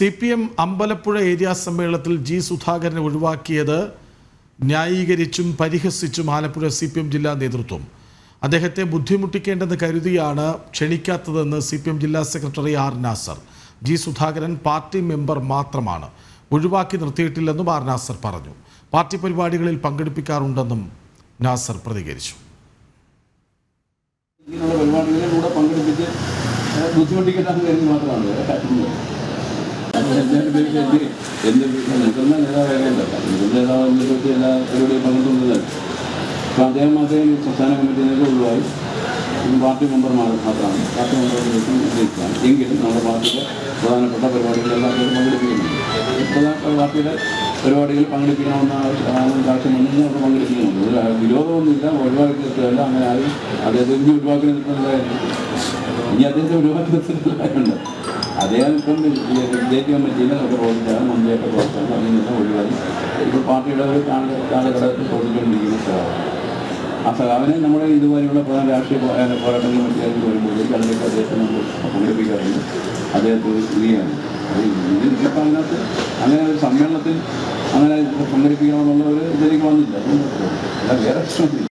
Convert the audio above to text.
C P M Ambalappuzha area സമ്മേളനത്തിൽ G സുധാകരനെ ഒഴിവാക്കിയത് ന്യായീകരിച്ചും പരിഹസിച്ചും ആലപ്പുഴ സി പി എം ജില്ലാ നേതൃത്വം. അദ്ദേഹത്തെ ബുദ്ധിമുട്ടിക്കേണ്ടെന്ന് കരുതിയാണ് ക്ഷണിക്കാത്തതെന്ന് സി പി എം ജില്ലാ secretary R Nasar. G Sudhakaran party member മാത്രമാണ്. ഒഴിവാക്കി നിർത്തിയിട്ടില്ലെന്നും ആർ നാസർ പറഞ്ഞു. പാർട്ടി പരിപാടികളിൽ പങ്കെടുപ്പിക്കാറുണ്ടെന്നും നാസർ പ്രതികരിച്ചു. കൂടെ പങ്കെടുപ്പിച്ച് ബുദ്ധിമുട്ടിക്കണ്ടെന്ന് കരുതി മാത്രമാണ്. എന്ത് മുതിർന്ന നേതാവായതുകൊണ്ടല്ല മുതിർന്ന നേതാവ് എന്നിട്ട് എല്ലാ പരിപാടിയും പങ്കെടുക്കുന്നതല്ല അപ്പോൾ അദ്ദേഹം മാത്രമേ സംസ്ഥാന കമ്മിറ്റി നേതൃത്വം ഒഴിവായി ഈ പാർട്ടി മെമ്പർമാർ മാത്രമാണ് പാർട്ടി മെമ്പർമാർക്ക് ഉദ്ദേശിച്ചാണ് എങ്കിലും നമ്മുടെ പാർട്ടിയുടെ പ്രധാനപ്പെട്ട പരിപാടികളെല്ലാം അദ്ദേഹം പങ്കെടുപ്പിക്കുന്നുണ്ട് പ്രധാന പാർട്ടിയുടെ പരിപാടികളിൽ പങ്കെടുപ്പിക്കണമെന്ന വിരോധമൊന്നുമില്ല ഒഴിവാക്കി നിർത്തുകയല്ല അങ്ങനെ ആരും അദ്ദേഹത്തെ ഇനി ഒഴിവാക്കി നിർത്തുന്നതായിരുന്നു ഇനി? അദ്ദേഹത്തെ ഒഴിവാക്കി നിർത്തുന്നതായിട്ടുണ്ട് അദ്ദേഹം ഇപ്പം സ്റ്റേറ്റ് പറ്റിയില്ല ഒക്കെ പ്രവർത്തിച്ചാണ് മന്ത്രിയൊക്കെ പ്രവർത്തിച്ചാണ് അതിൽ നിന്ന് ഒഴിവാക്കി ഇപ്പോൾ പാർട്ടിയുടെ ഒരു കാല- കാലഘട്ടത്തിൽ പ്രവർത്തിച്ചുകൊണ്ടിരിക്കുന്ന സഹാബ് ആ സഹാബിനെ നമ്മുടെ ഇതുപോലെയുള്ള പ്രധാന രാഷ്ട്രീയ പോരാട്ടങ്ങൾ മറ്റേക്ക് വരുമ്പോഴേക്കും അതിലേക്ക് അദ്ദേഹത്തെ നമ്മൾ പങ്കെടുപ്പിക്കാറുണ്ട് അദ്ദേഹത്തെ സ്ത്രീയാണ്. അത് അതിനകത്ത് അങ്ങനെ ഒരു സമ്മേളനത്തിൽ അങ്ങനെ സംഘടിപ്പിക്കണമെന്നുള്ള ഒരു ഇതിലേക്ക് വന്നില്ല അല്ല വേറെ പ്രശ്നമില്ല